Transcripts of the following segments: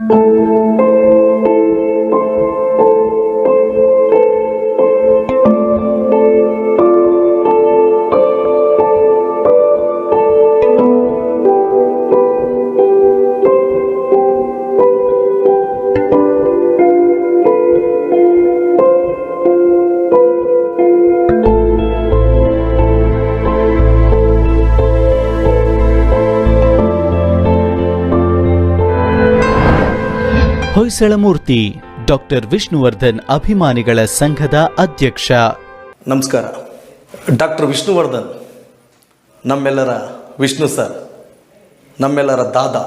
you ಹೊಯ್ಸಳಮೂರ್ತಿ doctor Vishnuvardhan ಅಭಿಮಾನಿಗಳ ಸಂಘದ ಅಧ್ಯಕ್ಷ. ನಮಸ್ಕಾರ. ಡಾಕ್ಟರ್ ವಿಷ್ಣುವರ್ಧನ್, ನಮ್ಮೆಲ್ಲರ ವಿಷ್ಣು ಸರ್, ನಮ್ಮೆಲ್ಲರ ದಾದಾ,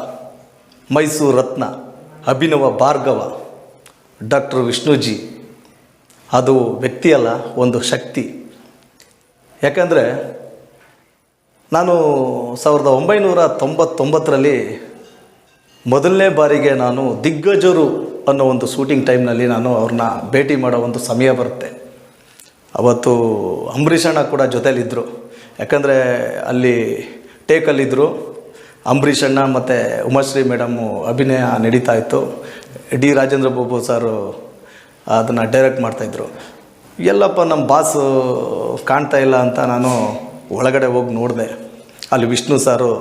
ಮೈಸೂರು ರತ್ನ ಅಭಿನವ ಭಾರ್ಗವ, ಡಾಕ್ಟರ್ ವಿಷ್ಣುಜಿ. ಅದು ವ್ಯಕ್ತಿಯಲ್ಲ, ಒಂದು ಶಕ್ತಿ. ಯಾಕಂದರೆ, ನಾನು ಸಾವಿರದ ಒಂಬೈನೂರ ತೊಂಬತ್ತೊಂಬತ್ತರಲ್ಲಿ ಮೊದಲನೇ ಬಾರಿಗೆ ನಾನು ದಿಗ್ಗಜರು ಅನ್ನೋ ಒಂದು ಶೂಟಿಂಗ್ ಟೈಮ್ನಲ್ಲಿ ನಾನು ಅವ್ರನ್ನ ಭೇಟಿ ಮಾಡೋ ಒಂದು ಸಮಯ ಬರುತ್ತೆ. ಅವತ್ತು ಅಂಬರೀಷ್ ಅಣ್ಣ ಕೂಡ ಜೊತೇಲಿದ್ದರು ಯಾಕಂದರೆ ಅಲ್ಲಿ ಟೇಕಲ್ಲಿದ್ದರು ಅಂಬರೀಷ್ ಅಣ್ಣ ಮತ್ತು ಉಮಾಶ್ರೀ ಮೇಡಮ್ಮು ಅಭಿನಯ ನಡೀತಾ ಇತ್ತು. ಡಿ ರಾಜೇಂದ್ರ ಬಾಬು ಸಾರು ಅದನ್ನು ಡೈರೆಕ್ಟ್ ಮಾಡ್ತಾಯಿದ್ರು ಎಲ್ಲಪ್ಪ ನಮ್ಮ ಬಾಸು ಕಾಣ್ತಾ ಇಲ್ಲ ಅಂತ ನಾನು ಒಳಗಡೆ ಹೋಗಿ ನೋಡಿದೆ. ಅಲ್ಲಿ ವಿಷ್ಣು ಸಾರು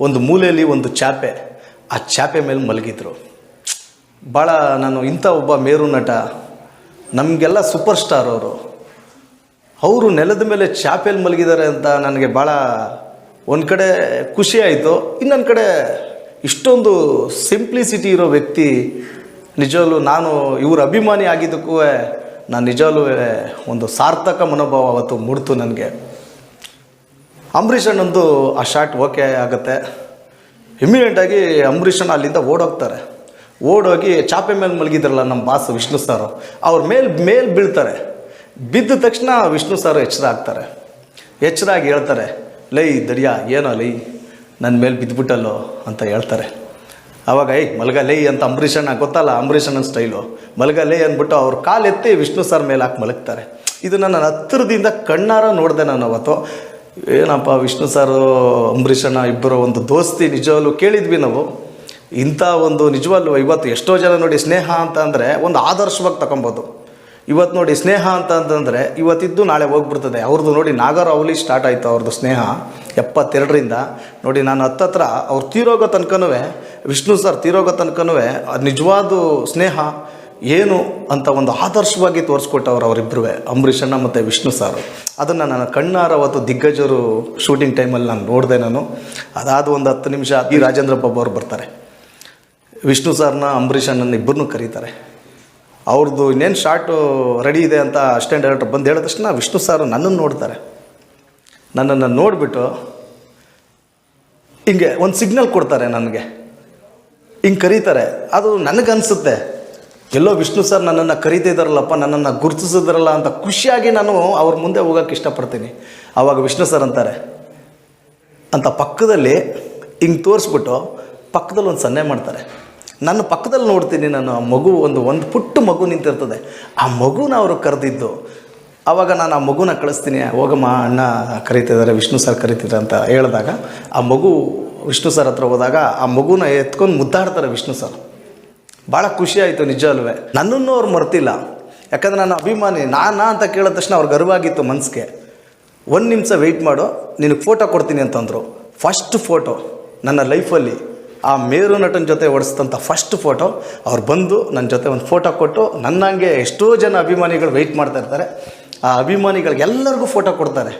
ಒಂದು ಮೂಲೆಯಲ್ಲಿ ಒಂದು ಚಾಪೆ. ಆ ಚಾಪೆ ಮೇಲೆ ಮಲಗಿದ್ರು. ಭಾಳ ನಾನು ಇಂಥ ಒಬ್ಬ ಮೇರು ನಟ, ನಮಗೆಲ್ಲ ಸೂಪರ್ ಸ್ಟಾರ್ ಅವರು. ಅವರು ನೆಲದ ಮೇಲೆ ಚಾಪೆಯಲ್ಲಿ ಮಲಗಿದ್ದಾರೆ ಅಂತ ನನಗೆ ಭಾಳ ಒಂದು ಕಡೆ ಖುಷಿ ಆಯಿತು. ಇನ್ನೊಂದು ಕಡೆ ಇಷ್ಟೊಂದು ಸಿಂಪ್ಲಿಸಿಟಿ ಇರೋ ವ್ಯಕ್ತಿ ನಿಜವಲ್ಲೂ ನಾನು ಇವ್ರ ಅಭಿಮಾನಿ ಆಗಿದ್ದಕ್ಕೂ ನಾನು ನಿಜವಲ್ಲೂ ಒಂದು ಸಾರ್ಥಕ ಮನೋಭಾವ ಅವತ್ತು ಮೂಡ್ತು ನನಗೆ. ಅಂಬರೀಷ್ ಅಣ್ಣಂದು ಆ ಶಾರ್ಟ್ ಓಕೆ ಆಗುತ್ತೆ. ಇಮಿಡಿಯೇಟಾಗಿ ಅಂಬರೀಷನ ಅಲ್ಲಿಂದ ಓಡೋಗ್ತಾರೆ. ಓಡೋಗಿ ಚಾಪೆ ಮೇಲೆ ಮಲಗಿದ್ರಲ್ಲ ನಮ್ಮ ಬಾಸ್ ವಿಷ್ಣು ಸಾರು ಅವ್ರ ಮೇಲೆ ಮೇಲೆ ಬೀಳ್ತಾರೆ. ಬಿದ್ದ ತಕ್ಷಣ ವಿಷ್ಣು ಸಾರು ಎಚ್ಚರ ಆಗ್ತಾರೆ. ಎಚ್ಚರಾಗಿ ಹೇಳ್ತಾರೆ, ಲೈ ದಡಿಯ, ಏನೋ ಲೈ? ನನ್ನ ಮೇಲೆ ಬಿದ್ದುಬಿಟ್ಟಲ್ಲೋ ಅಂತ ಹೇಳ್ತಾರೆ. ಆವಾಗ ಐ ಮಲಗ ಲೈ ಅಂತ ಅಂಬರೀಷಣ್ಣ ಗೊತ್ತಲ್ಲ ಅಂಬರೀಷಣ್ಣನ ಸ್ಟೈಲು ಮಲಗ ಲೈ ಅಂದ್ಬಿಟ್ಟು ಅವ್ರ ಕಾಲು ಎತ್ತಿ ವಿಷ್ಣು ಸಾರ್ ಮೇಲೆ ಹಾಕಿ ಮಲಗ್ತಾರೆ. ಇದನ್ನು ನಾನು ಹತ್ತಿರದಿಂದ ಕಣ್ಣಾರ ನೋಡಿದೆ ನಾನು ಅವತ್ತು. ಏನಪ್ಪ, ವಿಷ್ಣು ಸಾರು ಅಂಬರೀಷಣ್ಣ ಇಬ್ಬರ ಒಂದು ದೋಸ್ತಿ, ನಿಜವಾಗ್ಲು ಕೇಳಿದ್ವಿ ನಾವು. ಇಂಥ ಒಂದು ನಿಜವಲ್ಲೂ ಇವತ್ತು ಎಷ್ಟೋ ಜನ ನೋಡಿ ಸ್ನೇಹ ಅಂತ ಅಂದರೆ ಒಂದು ಆದರ್ಶವಾಗಿ ತಗೊಬೋದು ಇವತ್ತು ನೋಡಿ ಸ್ನೇಹ ಅಂತ ಅಂತಂದರೆ ಇವತ್ತಿದ್ದು ನಾಳೆ ಹೋಗ್ಬಿಡ್ತದೆ. ಅವ್ರದ್ದು ನೋಡಿ ನಾಗರ ಅವಲಿ ಸ್ಟಾರ್ಟ್ ಆಯಿತು ಅವ್ರದ್ದು ಸ್ನೇಹ. ಎಪ್ಪತ್ತೆರಡರಿಂದ ನೋಡಿ ನಾನು ಹತ್ತತ್ರ ಅವ್ರು ತೀರೋಗೋ ತನಕನೂ ವಿಷ್ಣು ಸರ್ ತೀರೋಗೋ ತನಕನೂ ನಿಜವಾದ ಸ್ನೇಹ. ಏನು ಅಂತ ಒಂದು ಆದರ್ಶವಾಗಿ ತೋರಿಸ್ಕೊಟ್ಟವ್ರು ಅವರಿಬ್ಬರು ಅಂಬರೀಷ್ ಅಣ್ಣ ಮತ್ತು ವಿಷ್ಣು ಸಾರು. ಅದನ್ನು ನಾನು ಕಣ್ಣಾರ ಅವತ್ತು ದಿಗ್ಗಜರು ಶೂಟಿಂಗ್ ಟೈಮಲ್ಲಿ ನಾನು ನೋಡಿದೆ ನಾನು. ಅದಾದ ಒಂದು ಹತ್ತು ನಿಮಿಷ ಈ ರಾಜೇಂದ್ರ ಬಾಬು ಅವರು ಬರ್ತಾರೆ. ವಿಷ್ಣು ಸಾರ್ನ ಅಂಬರೀಷ್ ಅಣ್ಣನ ಇಬ್ಬರನ್ನೂ ಕರೀತಾರೆ. ಅವ್ರದ್ದು ಇನ್ನೇನು ಶಾರ್ಟು ರೆಡಿ ಇದೆ ಅಂತ ಅಷ್ಟೇ ಡೈರೆಕ್ಟರ್ ಬಂದು ಹೇಳಿದ ತಕ್ಷಣ ವಿಷ್ಣು ಸಾರು ನನ್ನನ್ನು ನೋಡ್ತಾರೆ. ನನ್ನನ್ನು ನೋಡಿಬಿಟ್ಟು ಹಿಂಗೆ ಒಂದು ಸಿಗ್ನಲ್ ಕೊಡ್ತಾರೆ ನನಗೆ. ಹಿಂಗೆ ಕರೀತಾರೆ. ಅದು ನನಗನ್ಸುತ್ತೆ. ಎಲ್ಲೋ ವಿಷ್ಣು ಸರ್ ನನ್ನನ್ನು ಕರೀತಿದ್ದಾರಲ್ಲಪ್ಪ ನನ್ನನ್ನು ಗುರುತಿಸಿದ್ರಲ್ಲ ಅಂತ ಖುಷಿಯಾಗಿ ನಾನು ಅವ್ರ ಮುಂದೆ ಹೋಗೋಕ್ಕೆ ಇಷ್ಟಪಡ್ತೀನಿ. ಆವಾಗ ವಿಷ್ಣು ಸರ್ ಅಂತಾರೆ, ಅಂತ ಪಕ್ಕದಲ್ಲಿ ಹಿಂಗೆ ತೋರಿಸ್ಬಿಟ್ಟು ಪಕ್ಕದಲ್ಲಿ ಒಂದು ಸನ್ನೆ ಮಾಡ್ತಾರೆ. ನನ್ನ ಪಕ್ಕದಲ್ಲಿ ನೋಡ್ತೀನಿ ನಾನು ಆ ಮಗು ಒಂದು ಒಂದು ಪುಟ್ಟ ಮಗು ನಿಂತಿರ್ತದೆ. ಆ ಮಗುನ ಅವರು ಕರೆದಿದ್ದು. ಆವಾಗ ನಾನು ಆ ಮಗುನ ಕಳಿಸ್ತೀನಿ, ಹೋಗಮ್ಮ, ಅಣ್ಣ ಕರೀತಿದ್ದಾರೆ, ವಿಷ್ಣು ಸರ್ ಕರೀತಿದ್ದಾರೆ ಅಂತ ಹೇಳಿದಾಗ, ಆ ಮಗು ವಿಷ್ಣು ಸರ್ ಹತ್ರ ಹೋದಾಗ ಆ ಮಗುನ ಎತ್ಕೊಂಡು ಮುದ್ದಾಡ್ತಾರೆ ವಿಷ್ಣು ಸರ್. ಭಾಳ ಖುಷಿ ಆಯಿತು ನಿಜ ಅಲ್ವೇ. ನನ್ನನ್ನು ಅವ್ರು ಮರ್ತಿಲ್ಲ. ಯಾಕಂದರೆ ನಾನು ಅಭಿಮಾನಿ ನಾನು ಅಂತ ಕೇಳಿದ ತಕ್ಷಣ ಅವ್ರು ಗರ್ವಾಗಿತ್ತು ಮನಸ್ಸಿಗೆ ಒಂದು ನಿಮಿಷ ವೆಯ್ಟ್ ಮಾಡು, ನಿನಗೆ ಫೋಟೋ ಕೊಡ್ತೀನಿ ಅಂತಂದರು. ಫಸ್ಟ್ ಫೋಟೋ ನನ್ನ ಲೈಫಲ್ಲಿ ಆ ಮೇರು ನಟನ ಜೊತೆ ಓಡಿಸಿದಂಥ ಫಸ್ಟ್ ಫೋಟೋ ಅವ್ರು ಬಂದು ನನ್ನ ಜೊತೆ ಒಂದು ಫೋಟೋ ಕೊಟ್ಟು ನನ್ನಂಗೆ ಎಷ್ಟೋ ಜನ ಅಭಿಮಾನಿಗಳು ವೆಯ್ಟ್ ಮಾಡ್ತಾಯಿರ್ತಾರೆ ಆ ಅಭಿಮಾನಿಗಳಿಗೆಲ್ಲರಿಗೂ ಫೋಟೋ ಕೊಡ್ತಾರೆ.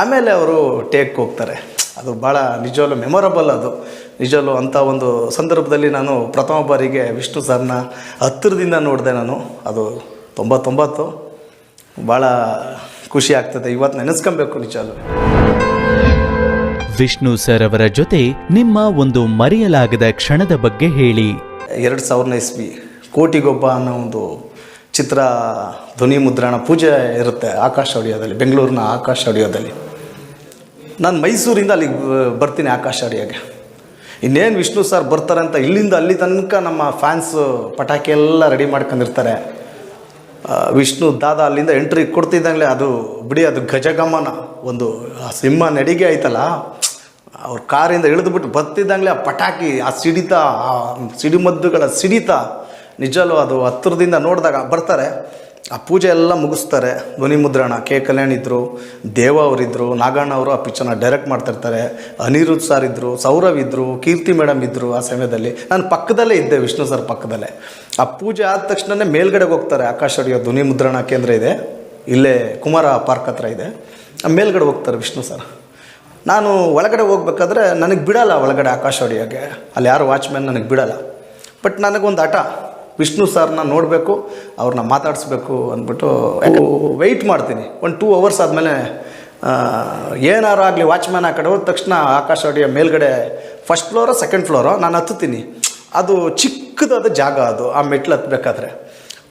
ಆಮೇಲೆ ಅವರು ಟೇಕ್ ಹೋಗ್ತಾರೆ. ಅದು ಭಾಳ ನಿಜವಲ್ಲೂ ಮೆಮೊರಬಲ್ ಅದು. ನಿಜವಲ್ಲೂ ಅಂಥ ಒಂದು ಸಂದರ್ಭದಲ್ಲಿ ನಾನು ಪ್ರಥಮ ಬಾರಿಗೆ ವಿಷ್ಣು ಸರ್ನ ಹತ್ತಿರದಿಂದ ನೋಡಿದೆ ನಾನು. ಅದು ತೊಂಬತ್ತೊಂಬತ್ತು. ಭಾಳ ಖುಷಿ ಆಗ್ತದೆ. ಇವತ್ತು ನೆನೆಸ್ಕೊಬೇಕು ನಿಜವಲ್ಲೂ ವಿಷ್ಣು ಸರ್ ಅವರ ಜೊತೆ ನಿಮ್ಮ ಒಂದು ಮರೆಯಲಾಗದ ಕ್ಷಣದ ಬಗ್ಗೆ ಹೇಳಿ. ಎರಡು ಸಾವಿರನೇ ಇಸ್ವಿ ಕೋಟಿಗೊಬ್ಬ ಅನ್ನೋ ಒಂದು ಚಿತ್ರ ಧ್ವನಿ ಮುದ್ರಣ ಪೂಜೆ ಇರುತ್ತೆ ಆಕಾಶ ಹೊಡೆಯೋದಲ್ಲಿ ಬೆಂಗಳೂರಿನ ಆಕಾಶ ಆಡಿಯೋದಲ್ಲಿ ನಾನು ಮೈಸೂರಿಂದ ಅಲ್ಲಿಗೆ ಬರ್ತೀನಿ ಆಕಾಶ ಅಡಿಯಾಗೆ ಇನ್ನೇನು ವಿಷ್ಣು ಸರ್ ಬರ್ತಾರೆ ಅಂತ ಇಲ್ಲಿಂದ ಅಲ್ಲಿ ತನಕ ನಮ್ಮ ಫ್ಯಾನ್ಸು ಪಟಾಕಿ ಎಲ್ಲ ರೆಡಿ ಮಾಡ್ಕೊಂಡಿರ್ತಾರೆ. ವಿಷ್ಣು ದಾದ ಅಲ್ಲಿಂದ ಎಂಟ್ರಿ ಕೊಡ್ತಿದ್ದಂಗೆ ಅದು ಬಿಡಿ, ಅದು ಗಜಗಮನ. ಒಂದು, ಆ ಸಿಂಹ ನಡಿಗೆ ಆಯ್ತಲ್ಲ, ಅವ್ರ ಕಾರಿಂದ ಇಳಿದುಬಿಟ್ಟು ಬರ್ತಿದ್ದಂಗೆ ಆ ಪಟಾಕಿ, ಆ ಸಿಡಿತ, ಆ ಸಿಡಿಮದ್ದುಗಳ ಸಿಡಿತ, ನಿಜಲ್ಲೂ ಅದು ಹತ್ತಿರದಿಂದ ನೋಡಿದಾಗ ಬರ್ತಾರೆ. ಆ ಪೂಜೆ ಎಲ್ಲ ಮುಗಿಸ್ತಾರೆ. ಧ್ವನಿ ಮುದ್ರಣ, ಕೆ ಕಲ್ಯಾಣ್ ಇದ್ದರು ದೇವ ಅವರಿದ್ದರು ನಾಗಣ್ಣ ಅವರು ಆ ಪಿಕ್ಚರ್ನ ಡೈರೆಕ್ಟ್ ಮಾಡ್ತಿರ್ತಾರೆ. ಅನಿರುದ್ಧ್ ಸರ್ ಇದ್ದರು ಸೌರವ್ ಇದ್ದರು ಕೀರ್ತಿ ಮೇಡಮ್ ಇದ್ದರು ಆ ಸಮಯದಲ್ಲಿ. ನಾನು ಪಕ್ಕದಲ್ಲೇ ಇದ್ದೆ, ವಿಷ್ಣು ಸರ್ ಪಕ್ಕದಲ್ಲೇ. ಆ ಪೂಜೆ ಆದ ತಕ್ಷಣವೇ ಮೇಲ್ಗಡೆಗೆ ಹೋಗ್ತಾರೆ. ಆಕಾಶ ಅಡಿಯೋ ಧ್ವನಿ ಮುದ್ರಣ ಕೇಂದ್ರ ಇದೆ. ಇಲ್ಲೇ ಕುಮಾರ ಪಾರ್ಕ್ ಹತ್ರ ಇದೆ. ಆ ಮೇಲ್ಗಡೆ ಹೋಗ್ತಾರೆ ವಿಷ್ಣು ಸರ್ ನಾನು ಒಳಗಡೆ ಹೋಗ್ಬೇಕಾದ್ರೆ ನನಗೆ ಬಿಡಲ್ಲ ಒಳಗಡೆ ಆಕಾಶ ಅಲ್ಲಿ ಯಾರು ವಾಚ್ಮ್ಯಾನ್ ನನಗೆ ಬಿಡಲ್ಲ. ಬಟ್ ನನಗೊಂದು ಆಟ ವಿಷ್ಣು ಸರ್ನ ನೋಡಬೇಕು ಅವ್ರನ್ನ ಮಾತಾಡಿಸ್ಬೇಕು ಅಂದ್ಬಿಟ್ಟು ವೆಯ್ಟ್ ಮಾಡ್ತೀನಿ. ಒಂದು ಟೂ ಅವರ್ಸ್ ಆದಮೇಲೆ ಏನಾರು ಆಗಲಿ ವಾಚ್ಮ್ಯಾನ್ ಆ ಕಡೆ ಹೋದ ತಕ್ಷಣ ಆಕಾಶವಾಡಿಯ ಮೇಲ್ಗಡೆ ಫಸ್ಟ್ ಫ್ಲೋರೋ ಸೆಕೆಂಡ್ ಫ್ಲೋರೋ ನಾನು ಹತ್ತುತ್ತೀನಿ ಅದು ಚಿಕ್ಕದಾದ ಜಾಗ ಅದು, ಆ ಮೆಟ್ಲು ಹತ್ತಬೇಕಾದ್ರೆ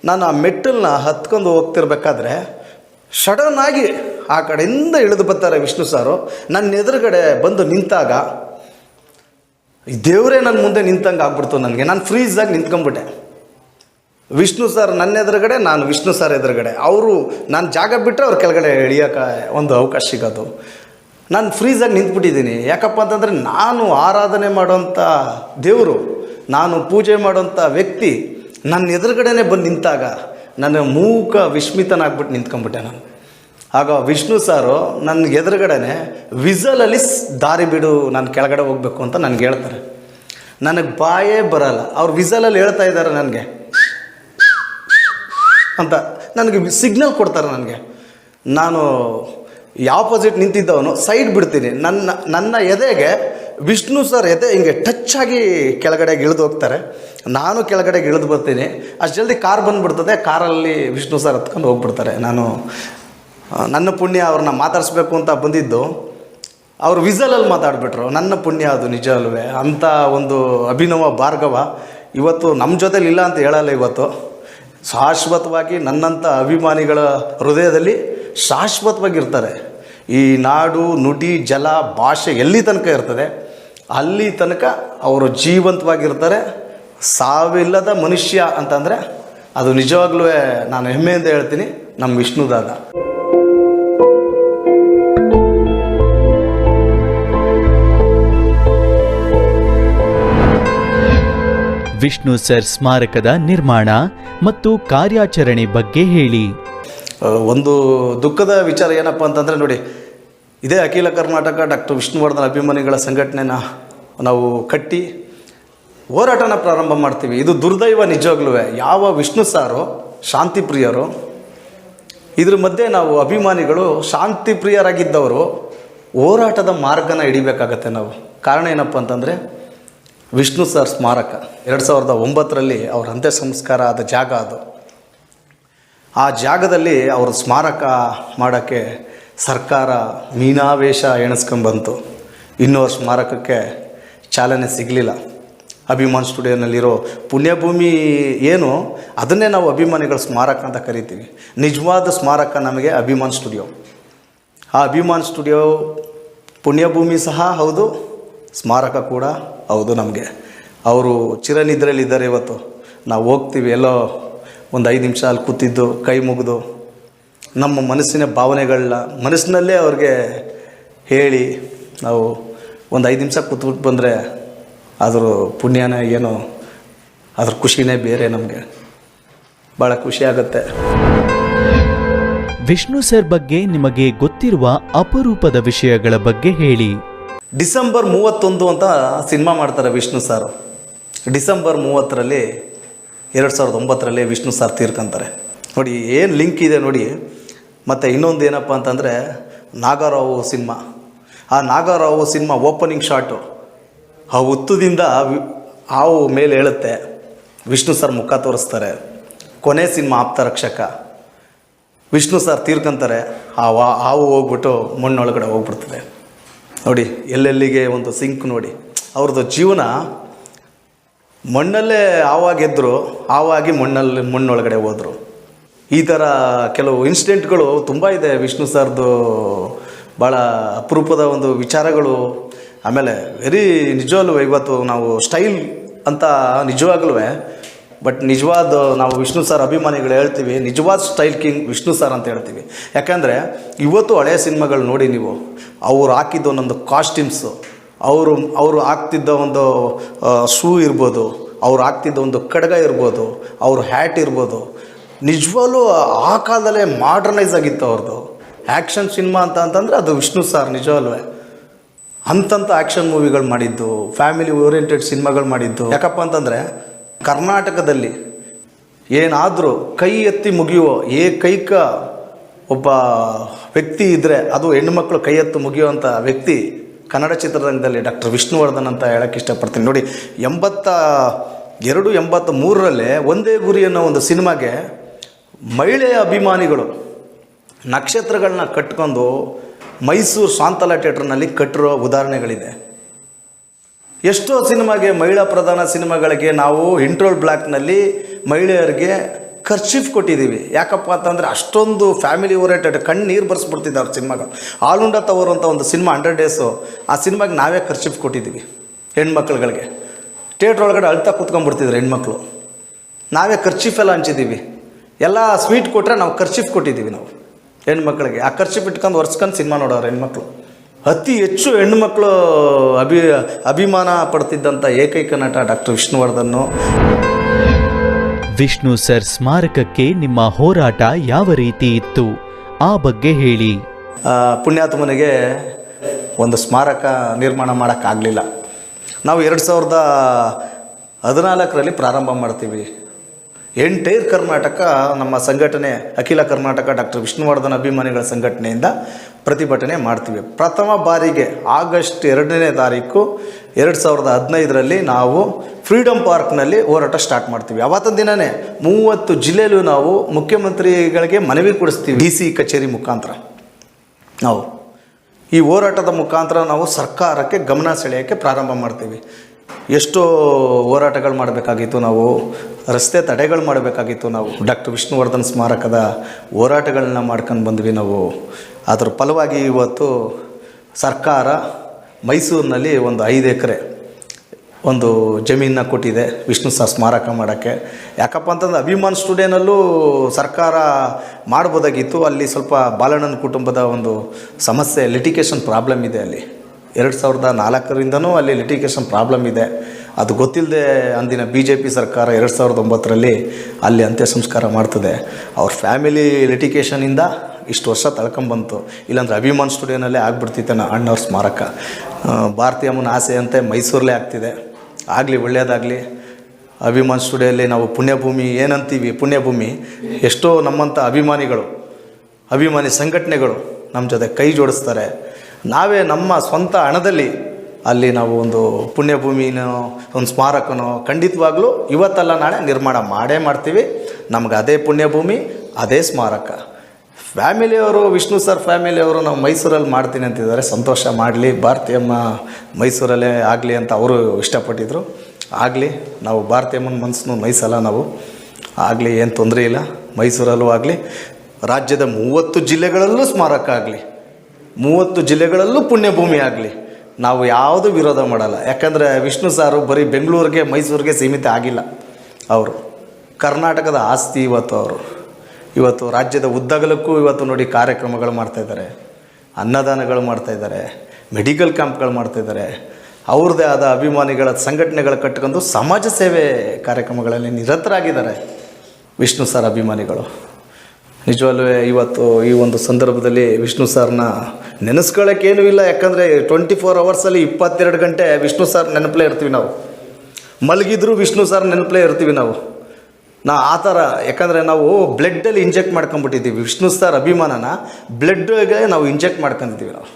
ನಾನು ಆ ಮೆಟ್ಟಲನ್ನ ಹತ್ಕೊಂಡು ಹೋಗ್ತಿರ್ಬೇಕಾದ್ರೆ ಆಗಿ ಆ ಕಡೆಯಿಂದ ಇಳಿದು ಬರ್ತಾರೆ ವಿಷ್ಣು ಸಾರು. ನನ್ನ ಎದುರುಗಡೆ ಬಂದು ನಿಂತಾಗ ದೇವರೇ ನನ್ನ ಮುಂದೆ ನಿಂತಂಗೆ ಆಗ್ಬಿಡ್ತು ನನಗೆ. ನಾನು ಫ್ರೀಸಾಗಿ ನಿಂತ್ಕೊಂಡ್ಬಿಟ್ಟೆ. ವಿಷ್ಣು ಸರ್ ನನ್ನ ಎದುರುಗಡೆ, ನಾನು ವಿಷ್ಣು ಸರ್ ಎದುರುಗಡೆ. ಅವರು ನಾನು ಜಾಗ ಬಿಟ್ಟರೆ ಅವ್ರ ಕೆಳಗಡೆ ಇಳಿಯೋಕೆ ಒಂದು ಅವಕಾಶ ಸಿಗೋದು. ನಾನು ಫ್ರೀಸಾಗಿ ನಿಂತ್ಬಿಟ್ಟಿದ್ದೀನಿ. ಯಾಕಪ್ಪ ಅಂತಂದರೆ ನಾನು ಆರಾಧನೆ ಮಾಡೋಂಥ ದೇವರು, ನಾನು ಪೂಜೆ ಮಾಡೋಂಥ ವ್ಯಕ್ತಿ ನನ್ನ ಎದುರುಗಡೆನೆ ಬಂದು ನಿಂತಾಗ ನನ್ನ ಮೂಕ ವಿಸ್ಮಿತನಾಗ್ಬಿಟ್ಟು ನಿಂತ್ಕೊಂಡ್ಬಿಟ್ಟೆ ನಾನು. ಆಗ ವಿಷ್ಣು ಸಾರು ನನ್ನ ಎದುರುಗಡೆನೆ ವಿಸಲಲ್ಲಿ ದಾರಿ ಬಿಡು, ನಾನು ಕೆಳಗಡೆ ಹೋಗಬೇಕು ಅಂತ ನನಗೆ ಹೇಳ್ತಾರೆ. ನನಗೆ ಬಾಯೇ ಬರಲ್ಲ. ಅವ್ರು ವಿಸಲಲ್ಲಿ ಹೇಳ್ತಾ ಇದ್ದಾರೆ ನನಗೆ. ಅಂತ ನನಗೆ ಸಿಗ್ನಲ್ ಕೊಡ್ತಾರೆ ನನಗೆ. ನಾನು ಆಪೋಸಿಟ್ ನಿಂತಿದ್ದವನು ಸೈಡ್ ಬಿಡ್ತೀನಿ. ನನ್ನ ನನ್ನ ಎದೆಗೆ ವಿಷ್ಣು ಸರ್ ಎದೆ ಹಿಂಗೆ ಟಚ್ ಆಗಿ ಕೆಳಗಡೆಗೆ ಇಳಿದು ಹೋಗ್ತಾರೆ. ನಾನು ಕೆಳಗಡೆಗೆ ಇಳಿದು ಬರ್ತೀನಿ. ಅಷ್ಟು ಜಲ್ದಿ ಕಾರ್ ಬಂದುಬಿಡ್ತದೆ. ಕಾರಲ್ಲಿ ವಿಷ್ಣು ಸರ್ ಹತ್ಕೊಂಡು ಹೋಗ್ಬಿಡ್ತಾರೆ. ನಾನು ನನ್ನ ಪುಣ್ಯ ಅವ್ರನ್ನ ಮಾತಾಡಿಸ್ಬೇಕು ಅಂತ ಬಂದಿದ್ದು. ಅವರು ವಿಸಲಲ್ಲಿ ಮಾತಾಡಿಬಿಟ್ರು. ನನ್ನ ಪುಣ್ಯ ಅದು ನಿಜ ಅಲ್ವೇ ಅಂಥ ಒಂದು ಅಭಿನವ ಭಾರ್ಗವ ಇವತ್ತು ನಮ್ಮ ಜೊತೆಲಿ ಇಲ್ಲ ಅಂತ ಹೇಳಲ್ಲ ಇವತ್ತು. ಶಾಶ್ವತವಾಗಿ ನನ್ನಂಥ ಅಭಿಮಾನಿಗಳ ಹೃದಯದಲ್ಲಿ ಶಾಶ್ವತವಾಗಿರ್ತಾರೆ. ಈ ನಾಡು, ನುಡಿ, ಜಲ, ಭಾಷೆ ಎಲ್ಲಿ ತನಕ ಇರ್ತದೆ, ಅಲ್ಲಿ ತನಕ ಅವರು ಜೀವಂತವಾಗಿರ್ತಾರೆ. ಸಾವಿಲ್ಲದ ಮನುಷ್ಯ ಅಂತಂದರೆ ಅದು ನಿಜವಾಗ್ಲೂ ನಾನು ಹೆಮ್ಮೆಯಿಂದ ಹೇಳ್ತೀನಿ, ನಮ್ಮ ವಿಷ್ಣುದಾದ ವಿಷ್ಣು ಸರ್ ಸ್ಮಾರಕದ ನಿರ್ಮಾಣ ಮತ್ತು ಕಾರ್ಯಾಚರಣೆ ಬಗ್ಗೆ ಹೇಳಿ. ಒಂದು ದುಃಖದ ವಿಚಾರ ಏನಪ್ಪ ಅಂತಂದರೆ ನೋಡಿ, ಇದೇ ಅಖಿಲ ಕರ್ನಾಟಕ ಡಾಕ್ಟರ್ ವಿಷ್ಣುವರ್ಧನ್ ಅಭಿಮಾನಿಗಳ ಸಂಘಟನೆನ ನಾವು ಕಟ್ಟಿ ಹೋರಾಟನ ಪ್ರಾರಂಭ ಮಾಡ್ತೀವಿ. ಇದು ದುರ್ದೈವ ನಿಜವಾಗ್ಲೂ ಯಾವ ವಿಷ್ಣು ಸಾರು, ಶಾಂತಿ ಪ್ರಿಯರು, ಇದ್ರ ಮಧ್ಯೆ ನಾವು ಅಭಿಮಾನಿಗಳು ಶಾಂತಿ ಪ್ರಿಯರಾಗಿದ್ದವರು ಹೋರಾಟದ ಮಾರ್ಗನ ಹಿಡಿಬೇಕಾಗತ್ತೆ ನಾವು. ಕಾರಣ ಏನಪ್ಪ ಅಂತಂದರೆ ವಿಷ್ಣು ಸರ್ ಸ್ಮಾರಕ, ಎರಡು ಸಾವಿರದ ಒಂಬತ್ತರಲ್ಲಿ ಅವರ ಅಂತ್ಯ ಸಂಸ್ಕಾರ ಆದ ಜಾಗ ಅದು. ಆ ಜಾಗದಲ್ಲಿ ಅವ್ರ ಸ್ಮಾರಕ ಮಾಡೋಕ್ಕೆ ಸರ್ಕಾರ ಮೀನಾವೇಶ ಎಣಿಸ್ಕೊಂಬಂತು. ಇನ್ನೂ ಅವ್ರ ಸ್ಮಾರಕಕ್ಕೆ ಚಾಲನೆ ಸಿಗಲಿಲ್ಲ. ಅಭಿಮಾನ್ ಸ್ಟುಡಿಯೋನಲ್ಲಿರೋ ಪುಣ್ಯಭೂಮಿ ಏನು, ಅದನ್ನೇ ನಾವು ಅಭಿಮಾನಿಗಳ ಸ್ಮಾರಕ ಅಂತ ಕರಿತೀವಿ. ನಿಜವಾದ ಸ್ಮಾರಕ ನಮಗೆ ಅಭಿಮಾನ್ ಸ್ಟುಡಿಯೋ. ಆ ಅಭಿಮಾನ್ ಸ್ಟುಡಿಯೋ ಪುಣ್ಯಭೂಮಿ ಸಹ ಹೌದು ಸ್ಮಾರಕ ಕೂಡ ಹೌದು ನಮಗೆ. ಅವರು ಚಿರನಿದ್ರೆಯಲ್ಲಿದ್ದಾರೆ ಇವತ್ತು. ನಾವು ಹೋಗ್ತೀವಿ ಎಲ್ಲೋ ಒಂದು ಐದು ನಿಮಿಷ ಅಲ್ಲಿ ಕೂತಿದ್ದು, ಕೈ ಮುಗಿದು. ನಮ್ಮ ಮನಸ್ಸಿನ ಭಾವನೆಗಳನ್ನ ಮನಸ್ಸಿನಲ್ಲೇ ಅವ್ರಿಗೆ ಹೇಳಿ ನಾವು ಒಂದು ಐದು ನಿಮಿಷ ಕೂತ್ಬಿಟ್ಟು ಬಂದರೆ ಅದ್ರ ಪುಣ್ಯನೇ ಏನು, ಅದ್ರ ಖುಷಿನೇ ಬೇರೆ ನಮಗೆ. ಭಾಳ ಖುಷಿ ಆಗುತ್ತೆ. ವಿಷ್ಣು ಸರ್ ಬಗ್ಗೆ ನಿಮಗೆ ಗೊತ್ತಿರುವ ಅಪರೂಪದ ವಿಷಯಗಳ ಬಗ್ಗೆ ಹೇಳಿ. ಡಿಸೆಂಬರ್ ಮೂವತ್ತೊಂದು ಅಂತ ಸಿನಿಮಾ ಮಾಡ್ತಾರೆ ವಿಷ್ಣು ಸಾರು ಡಿಸೆಂಬರ್ ಮೂವತ್ತರಲ್ಲಿ, ಎರಡು ಸಾವಿರದ ಒಂಬತ್ತರಲ್ಲಿ ವಿಷ್ಣು ಸಾರ್ ತೀರ್ಕೊಂತಾರೆ. ನೋಡಿ, ಏನು ಲಿಂಕ್ ಇದೆ ನೋಡಿ. ಮತ್ತು ಇನ್ನೊಂದು ಏನಪ್ಪ ಅಂತಂದರೆ, ನಾಗರಾವು ಸಿನಿಮಾ. ಆ ನಾಗರಾವು ಸಿನಿಮಾ ಓಪನಿಂಗ್ ಶಾಟು ಆ ಹುತ್ತದಿಂದ ವಿ- ಹಾವು ಮೇಲೆ ಹೇಳುತ್ತೆ ವಿಷ್ಣು ಸರ್ ಮುಖ ತೋರಿಸ್ತಾರೆ. ಕೊನೆ ಸಿನಿಮಾ ಆಪ್ತ ರಕ್ಷಕ. ವಿಷ್ಣು ಸರ್ ತೀರ್ಕೊಂತಾರೆ. ಆ ಹಾವು ಹೋಗ್ಬಿಟ್ಟು ಮಣ್ಣೊಳಗಡೆ ಹೋಗ್ಬಿಡ್ತದೆ. ನೋಡಿ, ಎಲ್ಲೆಲ್ಲಿಗೆ ಒಂದು ಸಿಂಕ್ ನೋಡಿ. ಅವ್ರದ್ದು ಜೀವನ ಮಣ್ಣಲ್ಲೇ ಹಾವಾಗಿದ್ದರು ಆವಾಗಿ ಮಣ್ಣಲ್ಲಿ, ಮಣ್ಣೊಳಗಡೆ ಹೋದರು. ಈ ಥರ ಕೆಲವು ಇನ್ಸಿಡೆಂಟ್ಗಳು ತುಂಬ ಇದೆ. ವಿಷ್ಣು ಸರ್ದು ಭಾಳ ಅಪರೂಪದ ಒಂದು ವಿಚಾರಗಳು. ಆಮೇಲೆ ವೆರಿ ನಿಜವಲ್ಲೂ ಇವತ್ತು ನಾವು ಸ್ಟೈಲ್ ಅಂತ ನಿಜವಾಗ್ಲೂ ಬಟ್ ನಿಜವಾದ ನಾವು ವಿಷ್ಣು ಸರ್ ಅಭಿಮಾನಿಗಳು ಹೇಳ್ತೀವಿ, ನಿಜವಾದ ಸ್ಟೈಲ್ ಕಿಂಗ್ ವಿಷ್ಣು ಸರ್ ಅಂತ ಹೇಳ್ತೀವಿ. ಯಾಕಂದರೆ ಇವತ್ತು ಹಳೆಯ ಸಿನಿಮಾಗಳು ನೋಡಿ ನೀವು, ಅವ್ರು ಹಾಕಿದ್ದು ಒಂದೊಂದು ಕಾಸ್ಟ್ಯೂಮ್ಸು ಅವರು ಅವರು ಹಾಕ್ತಿದ್ದ ಒಂದು ಶೂ ಇರ್ಬೋದು, ಅವ್ರು ಹಾಕ್ತಿದ್ದ ಒಂದು ಕಡಗ ಇರ್ಬೋದು, ಅವ್ರ ಹ್ಯಾಟ್ ಇರ್ಬೋದು, ನಿಜವಾಗ್ಲೂ ಆ ಕಾಲದಲ್ಲೇ ಮಾಡ್ರನೈಸ್ ಆಗಿತ್ತು ಅವ್ರದ್ದು ಆ್ಯಕ್ಷನ್ ಸಿನಿಮಾ ಅಂತ ಅಂತಂದರೆ ಅದು ವಿಷ್ಣು ಸರ್ ನಿಜವಲ್ವೇ. ಅಂತಂಥ ಆ್ಯಕ್ಷನ್ ಮೂವಿಗಳು ಮಾಡಿದ್ದು ಫ್ಯಾಮಿಲಿ ಓರಿಯೆಂಟೆಡ್ ಸಿನಿಮಾಗಳು ಮಾಡಿದ್ದು. ಯಾಕಪ್ಪ ಅಂತಂದರೆ ಕರ್ನಾಟಕದಲ್ಲಿ ಏನಾದರೂ ಕೈ ಎತ್ತಿ ಮುಗಿಯುವ ಏಕೈಕ ಒಬ್ಬ ವ್ಯಕ್ತಿ ಇದ್ದರೆ ಅದು ಹೆಣ್ಣುಮಕ್ಕಳು ಕೈ ಎತ್ತು ಮುಗಿಯುವಂಥ ವ್ಯಕ್ತಿ ಕನ್ನಡ ಚಿತ್ರರಂಗದಲ್ಲಿ ಡಾಕ್ಟರ್ ವಿಷ್ಣುವರ್ಧನ್ ಅಂತ ಹೇಳಕ್ಕೆ ಇಷ್ಟಪಡ್ತೀನಿ. ನೋಡಿ, ಎಂಬತ್ತ ಎರಡು, ಎಂಬತ್ತ ಮೂರರಲ್ಲೇ ಒಂದೇ ಗುರಿ ಅನ್ನೋ ಒಂದು ಸಿನಿಮಾಗೆ ಮಹಿಳೆಯ ಅಭಿಮಾನಿಗಳು ನಕ್ಷತ್ರಗಳನ್ನ ಕಟ್ಕೊಂಡು ಮೈಸೂರು ಶಾಂತಲಾ ಥಿಯೇಟ್ರ್ನಲ್ಲಿ ಕಟ್ಟಿರೋ ಉದಾಹರಣೆಗಳಿದೆ. ಎಷ್ಟೋ ಸಿನಿಮಾಗೆ ಮಹಿಳಾ ಪ್ರಧಾನ ಸಿನಿಮಾಗಳಿಗೆ ನಾವು ಇಂಟ್ರೋಲ್ ಬ್ಲಾಕ್ನಲ್ಲಿ ಮಹಿಳೆಯರಿಗೆ ಖರ್ಚಿಫ್ ಕೊಟ್ಟಿದ್ದೀವಿ. ಯಾಕಪ್ಪ ಅಂತಂದರೆ ಅಷ್ಟೊಂದು ಫ್ಯಾಮಿಲಿ ಓರಿಯೆಂಟೆಡ್ ಕಣ್ಣೀರು ಬರ್ಸ್ಬಿಡ್ತಿದ್ದಾರೆ ಸಿನಿಮಾಗಳು. ಆಲುಂಡ ತವರು ಅಂತ ಒಂದು ಸಿನಿಮಾ ಹಂಡ್ರೆಡ್ ಡೇಸು, ಆ ಸಿನಿಮಾಗೆ ನಾವೇ ಖರ್ಚಿಫ್ ಕೊಟ್ಟಿದ್ದೀವಿ ಹೆಣ್ಮಕ್ಳುಗಳಿಗೆ. ಥಿಯೇಟ್ರ್ ಒಳಗಡೆ ಅಳ್ತಾ ಕೂತ್ಕೊಂಡ್ಬಿಡ್ತಿದ್ರು ಹೆಣ್ಮಕ್ಳು. ನಾವೇ ಖರ್ಚಿಫ್ ಎಲ್ಲ ಹಂಚಿದ್ದೀವಿ. ಎಲ್ಲ ಸ್ವೀಟ್ ಕೊಟ್ಟರೆ ನಾವು ಖರ್ಚಿಫ್ ಕೊಟ್ಟಿದ್ದೀವಿ ನಾವು. ಹೆಣ್ಮಕ್ಳಿಗೆ ಆ ಖರ್ಚಿಫ್ ಇಟ್ಕೊಂಡು ಒರೆಸ್ಕೊಂಡು ಸಿನಿಮಾ ನೋಡೋರು ಹೆಣ್ಮಕ್ಳು. ಅತಿ ಹೆಚ್ಚು ಹೆಣ್ಣುಮಕ್ಕಳು ಅಭಿ ಅಭಿಮಾನ ಪಡ್ತಿದ್ದಂಥ ಏಕೈಕ ನಟ ಡಾಕ್ಟರ್ ವಿಷ್ಣುವರ್ಧನ್ ವಿಷ್ಣು ಸರ್ ಸ್ಮಾರಕಕ್ಕೆ ನಿಮ್ಮ ಹೋರಾಟ ಯಾವ ರೀತಿ ಇತ್ತು? ಆ ಬಗ್ಗೆ ಹೇಳಿ. ಪುಣ್ಯಾತ್ಮನಿಗೆ ಒಂದು ಸ್ಮಾರಕ ನಿರ್ಮಾಣ ಮಾಡೋಕ್ಕಾಗಲಿಲ್ಲ. ನಾವು ಎರಡು ಸಾವಿರದ ಹದಿನಾಲ್ಕರಲ್ಲಿ ಪ್ರಾರಂಭ ಮಾಡ್ತೀವಿ. ಎಂಟೈರ್ ಕರ್ನಾಟಕ ನಮ್ಮ ಸಂಘಟನೆ, ಅಖಿಲ ಕರ್ನಾಟಕ ಡಾಕ್ಟರ್ ವಿಷ್ಣುವರ್ಧನ್ ಅಭಿಮಾನಿಗಳ ಸಂಘಟನೆಯಿಂದ ಪ್ರತಿಭಟನೆ ಮಾಡ್ತೀವಿ. ಪ್ರಥಮ ಬಾರಿಗೆ ಆಗಸ್ಟ್ ಎರಡನೇ ತಾರೀಕು ಎರಡು ಸಾವಿರದ ಹದಿನೈದರಲ್ಲಿ ನಾವು ಫ್ರೀಡಮ್ ಪಾರ್ಕ್ನಲ್ಲಿ ಹೋರಾಟ ಸ್ಟಾರ್ಟ್ ಮಾಡ್ತೀವಿ. ಅವತ್ತಿನ ದಿನವೇ ಮೂವತ್ತು ಜಿಲ್ಲೆಯಲ್ಲೂ ನಾವು ಮುಖ್ಯಮಂತ್ರಿಗಳಿಗೆ ಮನವಿ ಕೊಡಿಸ್ತೀವಿ ಡಿ ಸಿ ಕಚೇರಿ ಮುಖಾಂತರ. ನಾವು ಈ ಹೋರಾಟದ ಮುಖಾಂತರ ನಾವು ಸರ್ಕಾರಕ್ಕೆ ಗಮನ ಸೆಳೆಯೋಕ್ಕೆ ಪ್ರಾರಂಭ ಮಾಡ್ತೀವಿ. ಎಷ್ಟೋ ಹೋರಾಟಗಳು ಮಾಡಬೇಕಾಗಿತ್ತು ನಾವು, ರಸ್ತೆ ತಡೆಗಳು ಮಾಡಬೇಕಾಗಿತ್ತು ನಾವು. ಡಾಕ್ಟರ್ ವಿಷ್ಣುವರ್ಧನ್ ಸ್ಮಾರಕದ ಹೋರಾಟಗಳನ್ನ ಮಾಡ್ಕೊಂಡು ಬಂದ್ವಿ ನಾವು. ಅದರ ಫಲವಾಗಿ ಇವತ್ತು ಸರ್ಕಾರ ಮೈಸೂರಿನಲ್ಲಿ ಒಂದು ಐದು ಎಕರೆ ಒಂದು ಜಮೀನನ್ನ ಕೊಟ್ಟಿದೆ ವಿಷ್ಣು ಸಹ ಸ್ಮಾರಕ ಮಾಡೋಕ್ಕೆ. ಯಾಕಪ್ಪ ಅಂತಂದ್ರೆ ಅಭಿಮಾನ್ ಸ್ಟುಡಿಯೋನಲ್ಲೂ ಸರ್ಕಾರ ಮಾಡ್ಬೋದಾಗಿತ್ತು. ಅಲ್ಲಿ ಸ್ವಲ್ಪ ಬಾಲಣ್ಣನ ಕುಟುಂಬದ ಒಂದು ಸಮಸ್ಯೆ ಲಿಟಿಕೇಶನ್ ಪ್ರಾಬ್ಲಮ್ ಇದೆ ಅಲ್ಲಿ. ಎರಡು ಸಾವಿರದ ನಾಲ್ಕರಿಂದನೂ ಅಲ್ಲಿ ಲಿಟಿಗೇಷನ್ ಪ್ರಾಬ್ಲಮ್ ಇದೆ. ಅದು ಗೊತ್ತಿಲ್ಲದೆ ಅಂದಿನ ಬಿ ಜೆ ಪಿ ಸರ್ಕಾರ ಎರಡು ಸಾವಿರದ ಒಂಬತ್ತರಲ್ಲಿ ಅಲ್ಲಿ ಅಂತ್ಯ ಸಂಸ್ಕಾರ ಮಾಡ್ತದೆ. ಅವ್ರ ಫ್ಯಾಮಿಲಿ ಲಿಟಿಗೇಷನಿಂದ ಇಷ್ಟು ವರ್ಷ ತಳ್ಕೊಂಬಂತು. ಇಲ್ಲಾಂದ್ರೆ ಅಭಿಮಾನ್ ಸ್ಟುಡಿಯೋನಲ್ಲೇ ಆಗಿಬಿಡ್ತಿತ್ತು ನಾ ಅಣ್ಣವ್ರ ಸ್ಮಾರಕ. ಭಾರತೀಯಮ್ಮನ ಭಾರತೀಯ ಅಮ್ಮನ ಆಸೆ ಅಂತೆ ಮೈಸೂರಲ್ಲೇ ಆಗ್ತಿದೆ. ಆಗಲಿ ಒಳ್ಳೆಯದಾಗಲಿ ಅಭಿಮಾನ್ ಸ್ಟುಡಿಯೋಲ್ಲಿ ನಾವು ಪುಣ್ಯಭೂಮಿ ಏನಂತೀವಿ? ಪುಣ್ಯಭೂಮಿ. ಎಷ್ಟೋ ನಮ್ಮಂಥ ಅಭಿಮಾನಿಗಳು, ಅಭಿಮಾನಿ ಸಂಘಟನೆಗಳು ನಮ್ಮ ಜೊತೆ ಕೈ ಜೋಡಿಸ್ತಾರೆ. ನಾವೇ ನಮ್ಮ ಸ್ವಂತ ಹಣದಲ್ಲಿ ಅಲ್ಲಿ ನಾವು ಒಂದು ಪುಣ್ಯಭೂಮಿನೋ, ಒಂದು ಸ್ಮಾರಕನೋ ಖಂಡಿತವಾಗ್ಲೂ ಇವತ್ತಲ್ಲ ನಾಳೆ ನಿರ್ಮಾಣ ಮಾಡೇ ಮಾಡ್ತೀವಿ. ನಮ್ಗೆ ಅದೇ ಪುಣ್ಯಭೂಮಿ, ಅದೇ ಸ್ಮಾರಕ. ಫ್ಯಾಮಿಲಿಯವರು, ವಿಷ್ಣು ಸರ್ ಫ್ಯಾಮಿಲಿಯವರು ನಾವು ಮೈಸೂರಲ್ಲಿ ಮಾಡ್ತೀನಿ ಅಂತಿದ್ದಾರೆ. ಸಂತೋಷ ಮಾಡಲಿ, ಭಾರತೀಯಮ್ಮ ಮೈಸೂರಲ್ಲೇ ಆಗಲಿ ಅಂತ ಅವರು ಇಷ್ಟಪಟ್ಟಿದ್ರು. ಆಗಲಿ, ನಾವು ಭಾರತೀಯಮ್ಮನ ಮನಸ್ಸನ್ನು ಮೈಸಲ್ಲ ನಾವು. ಆಗಲಿ, ಏನು ತೊಂದರೆ ಇಲ್ಲ. ಮೈಸೂರಲ್ಲೂ ಆಗಲಿ, ರಾಜ್ಯದ ಮೂವತ್ತು ಜಿಲ್ಲೆಗಳಲ್ಲೂ ಸ್ಮಾರಕ ಆಗಲಿ. ಮೂವತ್ತು ಜಿಲ್ಲೆಗಳಲ್ಲೂ ಪುಣ್ಯಭೂಮಿ ಆಗಲಿ. ನಾವು ಯಾವುದು ವಿರೋಧ ಮಾಡಲ್ಲ. ಯಾಕಂದರೆ ವಿಷ್ಣು ಸಾರು ಬರೀ ಬೆಂಗಳೂರಿಗೆ, ಮೈಸೂರಿಗೆ ಸೀಮಿತ ಆಗಿಲ್ಲ. ಅವರು ಕರ್ನಾಟಕದ ಆಸ್ತಿ ಇವತ್ತು ಅವರು. ಇವತ್ತು ರಾಜ್ಯದ ಉದ್ದಗಲಕ್ಕೂ ಇವತ್ತು ನೋಡಿ ಕಾರ್ಯಕ್ರಮಗಳು ಮಾಡ್ತಾಯಿದ್ದಾರೆ ಅನ್ನದಾನಗಳು ಮಾಡ್ತಾಯಿದ್ದಾರೆ ಮೆಡಿಕಲ್ ಕ್ಯಾಂಪ್ಗಳು ಮಾಡ್ತಾಯಿದ್ದಾರೆ ಅವ್ರದ್ದೇ ಆದ ಅಭಿಮಾನಿಗಳ ಸಂಘಟನೆಗಳು ಕಟ್ಕೊಂಡು ಸಮಾಜ ಸೇವೆ ಕಾರ್ಯಕ್ರಮಗಳಲ್ಲಿ ನಿರತರಾಗಿದ್ದಾರೆ ವಿಷ್ಣು ಸರ್ ಅಭಿಮಾನಿಗಳು. ನಿಜವಲ್ಲೂ ಇವತ್ತು ಈ ಒಂದು ಸಂದರ್ಭದಲ್ಲಿ ವಿಷ್ಣು ಸರ್ನ ನೆನೆಸ್ಕೊಳ್ಳೋಕ್ಕೇನೂ ಇಲ್ಲ, ಯಾಕಂದರೆ ಟ್ವೆಂಟಿ ಫೋರ್ ಅವರ್ಸಲ್ಲಿ ಇಪ್ಪತ್ತೆರಡು ಗಂಟೆ ವಿಷ್ಣು ಸರ್ ನೆನಪಲೇ ಇರ್ತೀವಿ ನಾವು. ಮಲಗಿದ್ರು ವಿಷ್ಣು ಸರ್ ನೆನಪಲೇ ಇರ್ತೀವಿ ನಾವು. ನಾ ಆ ಥರ, ಯಾಕಂದರೆ ನಾವು ಬ್ಲಡ್ಡಲ್ಲಿ ಇಂಜೆಕ್ಟ್ ಮಾಡ್ಕೊಂಬಿಟ್ಟಿದ್ದೀವಿ ವಿಷ್ಣು ಸರ್ ಅಭಿಮಾನನ ಬ್ಲಡ್ಗೆ ನಾವು ಇಂಜೆಕ್ಟ್ ಮಾಡ್ಕೊಂಡಿದ್ದೀವಿ ನಾವು.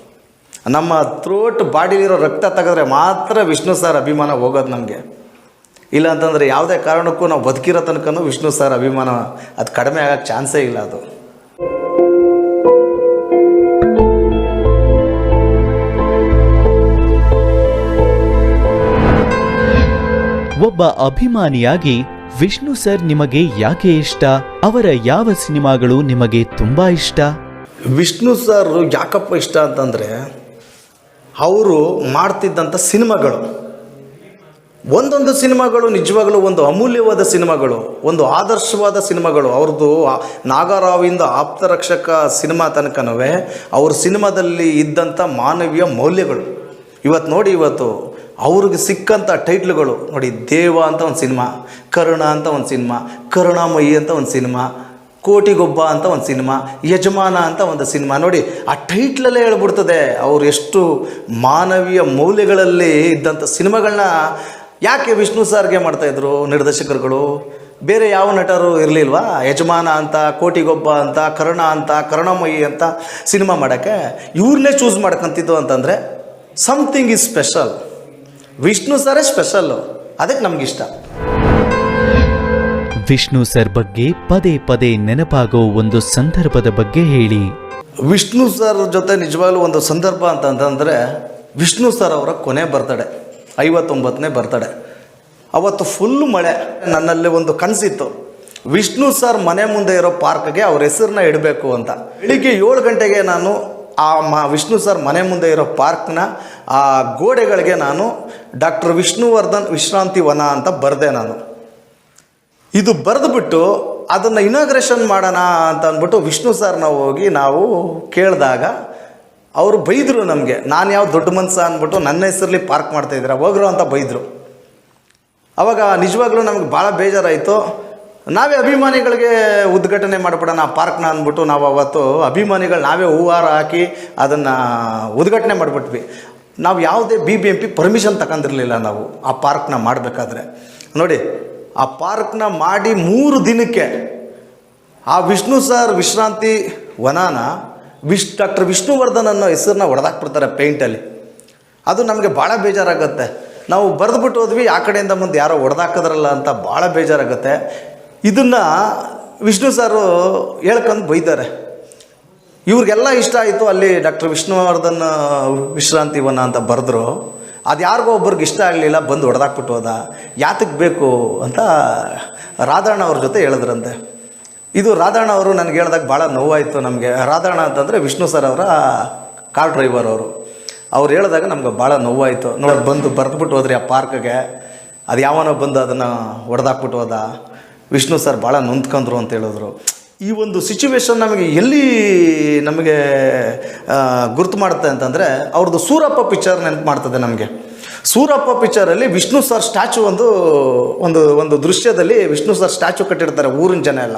ನಮ್ಮ ಥ್ರೋಟ್ ಬಾಡಿಲಿರೋ ರಕ್ತ ತೆಗೆದ್ರೆ ಮಾತ್ರ ವಿಷ್ಣು ಸರ್ ಅಭಿಮಾನ ಹೋಗೋದು ನಮಗೆ. ಇಲ್ಲ ಅಂತಂದರೆ ಯಾವುದೇ ಕಾರಣಕ್ಕೂ ನಾವು ಬದುಕಿರೋ ತನಕನೂ ವಿಷ್ಣು ಸರ್ ಅಭಿಮಾನ ಅದು ಕಡಿಮೆ ಆಗೋಕ್ಕೆ ಚಾನ್ಸೇ ಇಲ್ಲ ಅದು. ಒಬ್ಬ ಅಭಿಮಾನಿಯಾಗಿ ವಿಷ್ಣು ಸರ್ ನಿಮಗೆ ಯಾಕೆ ಇಷ್ಟ? ಅವರ ಯಾವ ಸಿನಿಮಾಗಳು ನಿಮಗೆ ತುಂಬಾ ಇಷ್ಟ? ವಿಷ್ಣು ಸರ್ ಯಾಕಪ್ಪ ಇಷ್ಟ ಅಂತಂದರೆ ಅವರು ಮಾಡ್ತಿದ್ದಂಥ ಸಿನಿಮಾಗಳು. ಒಂದೊಂದು ಸಿನಿಮಾಗಳು ನಿಜವಾಗಲೂ ಒಂದು ಅಮೂಲ್ಯವಾದ ಸಿನಿಮಾಗಳು, ಒಂದು ಆದರ್ಶವಾದ ಸಿನಿಮಾಗಳು. ಅವ್ರದ್ದು ನಾಗರಾವಿಂದ ಆಪ್ತರಕ್ಷಕ ಸಿನಿಮಾ ತನಕನೂ ಅವ್ರ ಸಿನಿಮಾದಲ್ಲಿ ಇದ್ದಂಥ ಮಾನವೀಯ ಮೌಲ್ಯಗಳು. ಇವತ್ತು ನೋಡಿ ಇವತ್ತು ಅವ್ರಿಗೆ ಸಿಕ್ಕಂಥ ಟೈಟ್ಲ್ಗಳು. ನೋಡಿ, ದೇವ ಅಂತ ಒಂದು ಸಿನಿಮಾ, ಕರುಣ ಅಂತ ಒಂದು ಸಿನಿಮಾ, ಕರುಣಾಮಯಿ ಅಂತ ಒಂದು ಸಿನಿಮಾ, ಕೋಟಿಗೊಬ್ಬ ಅಂತ ಒಂದು ಸಿನಿಮಾ, ಯಜಮಾನ ಅಂತ ಒಂದು ಸಿನಿಮಾ. ನೋಡಿ, ಆ ಟೈಟ್ಲಲ್ಲೇ ಹೇಳ್ಬಿಡ್ತದೆ ಅವರು ಎಷ್ಟು ಮಾನವೀಯ ಮೌಲ್ಯಗಳಲ್ಲಿ ಇದ್ದಂಥ ಸಿನಿಮಾಗಳನ್ನ ಯಾಕೆ ವಿಷ್ಣು ಸರ್ಗೆ ಮಾಡ್ತಾಯಿದ್ರು ನಿರ್ದೇಶಕರುಗಳು? ಬೇರೆ ಯಾವ ನಟರು ಇರಲಿಲ್ವಾ? ಯಜಮಾನ ಅಂತ ಕೋಟಿಗೊಬ್ಬ ಅಂತ ಕರುಣ ಅಂತ ಕರುಣಮಯಿ ಅಂತ ಸಿನಿಮಾ ಮಾಡೋಕ್ಕೆ ಇವ್ರನ್ನೇ ಚೂಸ್ ಮಾಡ್ಕೊಂತಿದ್ದು ಅಂತಂದರೆ ಸಮಥಿಂಗ್ ಇಸ್ ಸ್ಪೆಷಲ್ ವಿಷ್ಣು ಸರೇ ಸ್ಪೆಷಲ್ಲು ಅದಕ್ಕೆ ನಮಗಿಷ್ಟ. ವಿಷ್ಣು ಸರ್ ಬಗ್ಗೆ ಪದೇ ಪದೇ ನೆನಪಾಗೋ ಒಂದು ಸಂದರ್ಭದ ಬಗ್ಗೆ ಹೇಳಿ. ವಿಷ್ಣು ಸರ್ ಜೊತೆ ನಿಜವಾಗ್ಲೂ ಒಂದು ಸಂದರ್ಭ ಅಂತಂತಂದರೆ ವಿಷ್ಣು ಸರ್ ಅವರ ಕೊನೆ ಬರ್ತಡೆ ಐವತ್ತೊಂಬತ್ತನೇ ಬರ್ತಡೆ ಅವತ್ತು ಫುಲ್ ಮಳೆ. ನನ್ನಲ್ಲಿ ಒಂದು ಕನಸಿತ್ತು ವಿಷ್ಣು ಸರ್ ಮನೆ ಮುಂದೆ ಇರೋ ಪಾರ್ಕ್ಗೆ ಅವ್ರ ಹೆಸರನ್ನ ಇಡಬೇಕು ಅಂತ. ಬೆಳಿಗ್ಗೆ ಏಳು ಗಂಟೆಗೆ ನಾನು ಆ ಮಾ, ವಿಷ್ಣು ಸರ್ ಮನೆ ಮುಂದೆ ಇರೋ ಪಾರ್ಕ್ನ ಆ ಗೋಡೆಗಳಿಗೆ ನಾನು ಡಾಕ್ಟರ್ ವಿಷ್ಣುವರ್ಧನ್ ವಿಶ್ರಾಂತಿ ವನ ಅಂತ ಬರೆದೆ ನಾನು. ಇದು ಬರೆದುಬಿಟ್ಟು ಅದನ್ನು ಇನಾಗ್ರೇಷನ್ ಮಾಡೋಣ ಅಂತ ಅಂದ್ಬಿಟ್ಟು ವಿಷ್ಣು ಸರ್ನ ಹೋಗಿ ನಾವು ಕೇಳಿದಾಗ ಅವರು ಬೈದರು ನಮಗೆ. ನಾನು ಯಾವ ದೊಡ್ಡ ಮನ್ಸ ಅಂದ್ಬಿಟ್ಟು ನನ್ನ ಹೆಸರಲ್ಲಿ ಪಾರ್ಕ್ ಮಾಡ್ತಾಯಿದ್ದೀರಾ ಹೋಗ್ರು ಅಂತ ಬೈದರು. ಅವಾಗ ನಿಜವಾಗ್ಲೂ ನಮಗೆ ಭಾಳ ಬೇಜಾರಾಯಿತು. ನಾವೇ ಅಭಿಮಾನಿಗಳಿಗೆ ಉದ್ಘಾಟನೆ ಮಾಡಿಬಿಡೋಣ ಪಾರ್ಕ್ನ ಅಂದ್ಬಿಟ್ಟು ನಾವು ಅವತ್ತು ಅಭಿಮಾನಿಗಳು ನಾವೇ ಹೂವಾರ ಹಾಕಿ ಅದನ್ನು ಉದ್ಘಾಟನೆ ಮಾಡಿಬಿಟ್ವಿ. ನಾವು ಯಾವುದೇ B B M P permission ತಗೊಂಡಿರಲಿಲ್ಲ ನಾವು ಆ ಪಾರ್ಕ್ನ ಮಾಡಬೇಕಾದ್ರೆ. ನೋಡಿ, ಆ ಪಾರ್ಕ್ನ ಮಾಡಿ ಮೂರು ದಿನಕ್ಕೆ ಆ ವಿಷ್ಣು ಸರ್ ವಿಶ್ರಾಂತಿ ವನಾನ ವಿಶ್ ಡಾಕ್ಟರ್ ವಿಷ್ಣುವರ್ಧನ್ ಅನ್ನೋ ಹೆಸರನ್ನ ಹೊಡೆದಾಕ್ಬಿಡ್ತಾರೆ ಪೇಂಟಲ್ಲಿ ಅದು ನಮಗೆ ಭಾಳ ಬೇಜಾರಾಗುತ್ತೆ. ನಾವು ಬರೆದ್ಬಿಟ್ಟು ಹೋದ್ವಿ, ಆ ಕಡೆಯಿಂದ ಮುಂದೆ ಯಾರೋ ಹೊಡೆದಾಕಿದ್ರಲ್ಲ ಅಂತ ಭಾಳ ಬೇಜಾರಾಗುತ್ತೆ. ಇದನ್ನು ವಿಷ್ಣು ಸಾರು ಹೇಳ್ಕೊಂಡು ಬೈತಾರೆ ಇವ್ರಿಗೆಲ್ಲ ಇಷ್ಟ ಆಯಿತು ಅಲ್ಲಿ ಡಾಕ್ಟರ್ ವಿಷ್ಣುವರ್ಧನ್ ವಿಶ್ರಾಂತಿ ವನ ಅಂತ ಬರೆದ್ರು. ಅದು ಯಾರಿಗೋ ಒಬ್ರಿಗೆ ಇಷ್ಟ ಆಗಲಿಲ್ಲ, ಬಂದು ಹೊಡೆದಾಕ್ಬಿಟ್ಟು ಹೋದ. ಯಾತಕ್ಕೆ ಬೇಕು ಅಂತ ರಾಧಾಣ್ಣ ಅವ್ರ ಜೊತೆ ಹೇಳಿದ್ರಂತೆ. ಇದು ರಾಧಣ್ಣ ಅವರು ನನಗೆ ಹೇಳಿದಾಗ ಭಾಳ ನೋವಾಯಿತು ನಮಗೆ. ರಾಧಣ್ಣ ಅಂತಂದರೆ ವಿಷ್ಣು ಸರ್ ಅವರ ಕಾರ್ ಡ್ರೈವರ್ ಅವರು. ಅವ್ರು ಹೇಳಿದಾಗ ನಮ್ಗೆ ಭಾಳ ನೋವಾಯಿತು. ನೋಡಿ ಬಂದು ಬರೆದ್ಬಿಟ್ಟು ಹೋದ್ರಿ ಆ ಪಾರ್ಕ್ಗೆ. ಅದು ಯಾವನೋ ಬಂದು ಅದನ್ನು ಹೊಡೆದಾಕ್ಬಿಟ್ಟು ಹೋದ. ವಿಷ್ಣು ಸರ್ ಭಾಳ ನೊಂದ್ಕೊಂಡ್ರು ಅಂತ ಹೇಳಿದ್ರು. ಈ ಒಂದು ಸಿಚುವೇಶನ್ ನಮಗೆ ಎಲ್ಲಿ ನಮಗೆ ಗುರುತು ಮಾಡುತ್ತೆ ಅಂತಂದರೆ ಅವ್ರದ್ದು ಸೂರಪ್ಪ ಪಿಕ್ಚರ್ ನೆನಪು ಮಾಡ್ತದೆ ನಮಗೆ. ಸೂರಪ್ಪ ಪಿಕ್ಚರಲ್ಲಿ ವಿಷ್ಣು ಸರ್ ಸ್ಟ್ಯಾಚು ಒಂದು ಒಂದು ಒಂದು ದೃಶ್ಯದಲ್ಲಿ ವಿಷ್ಣು ಸರ್ ಸ್ಟ್ಯಾಚು ಕಟ್ಟಿರ್ತಾರೆ ಊರಿನ ಜನ ಎಲ್ಲ.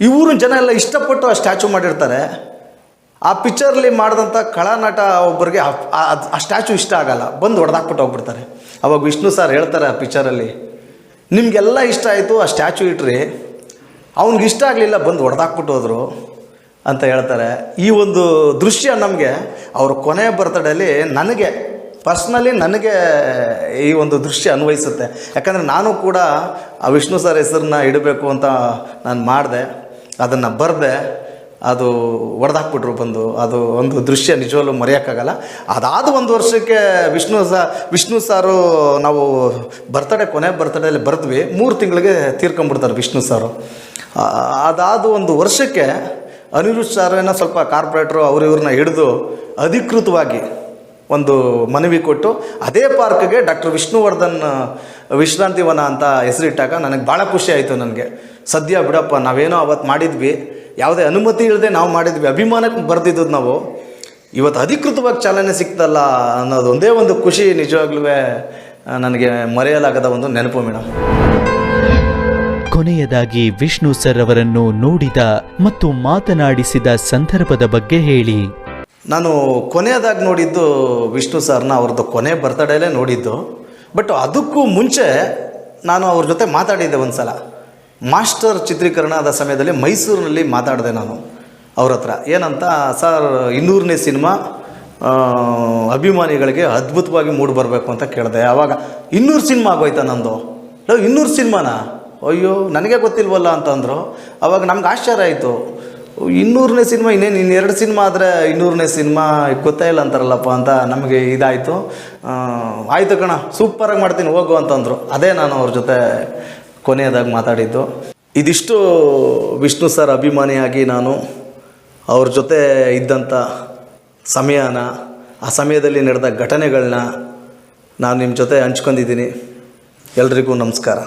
ಊರಿನ ಜನ ಎಲ್ಲ ಇಷ್ಟಪಟ್ಟು ಆ ಸ್ಟ್ಯಾಚು ಮಾಡಿರ್ತಾರೆ. ಆ ಪಿಕ್ಚರ್ಲಿ ಮಾಡಿದಂಥ ಕಳಾನಟ ಒಬ್ಬರಿಗೆ ಆ ಸ್ಟ್ಯಾಚು ಇಷ್ಟ ಆಗಲ್ಲ. ಬಂದು ಹೊಡೆದಾಕ್ಬಿಟ್ಟು ಹೋಗ್ಬಿಡ್ತಾರೆ. ಅವಾಗ ವಿಷ್ಣು ಸರ್ ಹೇಳ್ತಾರೆ ಆ ಪಿಕ್ಚರಲ್ಲಿ, ನಿಮಗೆಲ್ಲ ಇಷ್ಟ ಆಯಿತು, ಆ ಸ್ಟ್ಯಾಚು ಇಟ್ರಿ. ಅವ್ನಿಗೆ ಇಷ್ಟ ಆಗಲಿಲ್ಲ, ಬಂದು ಹೊಡೆದಾಕ್ಬಿಟ್ಟು ಹೋದರು. ಅಂತ ಹೇಳ್ತಾರೆ. ಈ ಒಂದು ದೃಶ್ಯ ನಮಗೆ, ಅವ್ರ ಕೊನೆಯ ಬರ್ತಡೇಲಿ ನನಗೆ, ಪರ್ಸ್ನಲಿ ನನಗೆ ಈ ಒಂದು ದೃಶ್ಯ ಅನ್ವಯಿಸುತ್ತೆ. ಯಾಕಂದರೆ ನಾನು ಕೂಡ ಆ ವಿಷ್ಣು ಸರ್ ಹೆಸರನ್ನ ಇಡಬೇಕು ಅಂತ ನಾನು ಮಾಡಿದೆ. ಅದನ್ನು ಬರೆದೆ ಅದು ಒಡೆದಾಕ್ಬಿಟ್ರು ಬಂದು. ಅದು ಒಂದು ದೃಶ್ಯ ನಿಜವಲ್ಲೂ ಮರೆಯೋಕ್ಕಾಗಲ್ಲ. ಅದಾದ ಒಂದು ವರ್ಷಕ್ಕೆ ವಿಷ್ಣು ಸ, ವಿಷ್ಣು ಸಾರು ನಾವು ಬರ್ತಡೇ, ಕೊನೆ ಬರ್ತಡೇಲಿ ಬರೆದ್ವಿ. ಮೂರು ತಿಂಗಳಿಗೆ ತೀರ್ಕೊಂಬಿಡ್ತಾರೆ ವಿಷ್ಣು ಸಾರು. ಅದಾದ ಒಂದು ವರ್ಷಕ್ಕೆ ಅನಿರುದ್ಧ ಸಾರೇನ ಸ್ವಲ್ಪ ಕಾರ್ಪೊರೇಟ್ರು ಅವರಿವ್ರನ್ನ ಇವ್ರನ್ನ ಹಿಡಿದು ಅಧಿಕೃತವಾಗಿ ಒಂದು ಮನವಿ ಕೊಟ್ಟು ಅದೇ ಪಾರ್ಕ್ಗೆ ಡಾಕ್ಟರ್ ವಿಷ್ಣುವರ್ಧನ್, ವಿಶ್ರಾಂತಿ ವನ ಅಂತ ಹೆಸರಿಟ್ಟಾಗ ನನಗೆ ಭಾಳ ಖುಷಿ ಆಯಿತು ನನಗೆ. ಸದ್ಯ ಬಿಡಪ್ಪ ನಾವೇನೋ ಅವತ್ತು ಮಾಡಿದ್ವಿ. ಯಾವುದೇ ಅನುಮತಿ ಇಲ್ಲದೆ ನಾವು ಮಾಡಿದ್ವಿ. ಅಭಿಮಾನಕ್ಕೆ ಬರೆದಿದ್ದು ನಾವು. ಇವತ್ತು ಅಧಿಕೃತವಾಗಿ ಚಾಲನೆ ಸಿಕ್ತಲ್ಲ ಅನ್ನೋದು ಒಂದೇ ಒಂದು ಖುಷಿ ನಿಜವಾಗ್ಲೂ ನನಗೆ ಮರೆಯಲಾಗದ ಒಂದು ನೆನಪು ಮೇಡಮ್ ಕೊನೆಯದಾಗಿ ವಿಷ್ಣು ಸರ್ ಅವರನ್ನು ನೋಡಿದ ಮತ್ತು ಮಾತನಾಡಿಸಿದ ಸಂದರ್ಭದ ಬಗ್ಗೆ ಹೇಳಿ. ನಾನು ಕೊನೆಯದಾಗಿ ನೋಡಿದ್ದು ವಿಷ್ಣು ಸರ್ನ ಅವ್ರದ್ದು ಕೊನೆ ಬರ್ತಡೇಲೇ ನೋಡಿದ್ದು. ಬಟ್ ಅದಕ್ಕೂ ಮುಂಚೆ ನಾನು ಅವ್ರ ಜೊತೆ ಮಾತಾಡಿದ್ದೆ ಒಂದು ಸಲ ಮಾಸ್ಟರ್ ಚಿತ್ರೀಕರಣದ ಸಮಯದಲ್ಲಿ ಮೈಸೂರಿನಲ್ಲಿ ಮಾತಾಡಿದೆ ನಾನು ಅವ್ರ ಹತ್ರ. ಏನಂತ, ಸರ್, ಇನ್ನೂರನೇ ಸಿನಿಮಾ ಅಭಿಮಾನಿಗಳಿಗೆ ಅದ್ಭುತವಾಗಿ ಮೂಡಿ ಬರಬೇಕು ಅಂತ ಕೇಳಿದೆ. ಆವಾಗ ಇನ್ನೂರು ಸಿನಿಮಾ ಆಗೋಯ್ತಾ ನಂದು? ಲೋ, ಇನ್ನೂರು ಸಿನಿಮಾನಾ? ಅಯ್ಯೋ, ನನಗೆ ಗೊತ್ತಿಲ್ವಲ್ಲ ಅಂತಂದರು ಅವಾಗ ನಮ್ಗೆ ಆಶ್ಚರ್ಯ ಆಯಿತು. ಇನ್ನೂರನೇ ಸಿನಿಮಾ, ಇನ್ನೇನು ಇನ್ನೆರಡು ಸಿನಿಮಾ ಆದರೆ ಇನ್ನೂರನೇ ಸಿನಿಮಾ ಗೊತ್ತೇ ಇಲ್ಲ ಅಂತಾರಲ್ಲಪ್ಪ ಅಂತ ನಮಗೆ ಇದಾಯಿತು. ಆಯಿತು ಕಣ, ಸೂಪರಾಗಿ ಮಾಡ್ತೀನಿ, ಹೋಗು ಅಂತಂದರು ಅದೇ ನಾನು ಅವ್ರ ಜೊತೆ ಕೊನೆಯದಾಗಿ ಮಾತಾಡಿದ್ದು. ಇದಿಷ್ಟು ವಿಷ್ಣು ಸರ್ ಅಭಿಮಾನಿಯಾಗಿ ನಾನು ಅವ್ರ ಜೊತೆ ಇದ್ದಂಥ ಸಮಯನ, ಆ ಸಮಯದಲ್ಲಿ ನಡೆದ ಘಟನೆಗಳನ್ನ ನಾನು ನಿಮ್ಮ ಜೊತೆ ಹಂಚ್ಕೊಂಡಿದ್ದೀನಿ. ಎಲ್ರಿಗೂ ನಮಸ್ಕಾರ.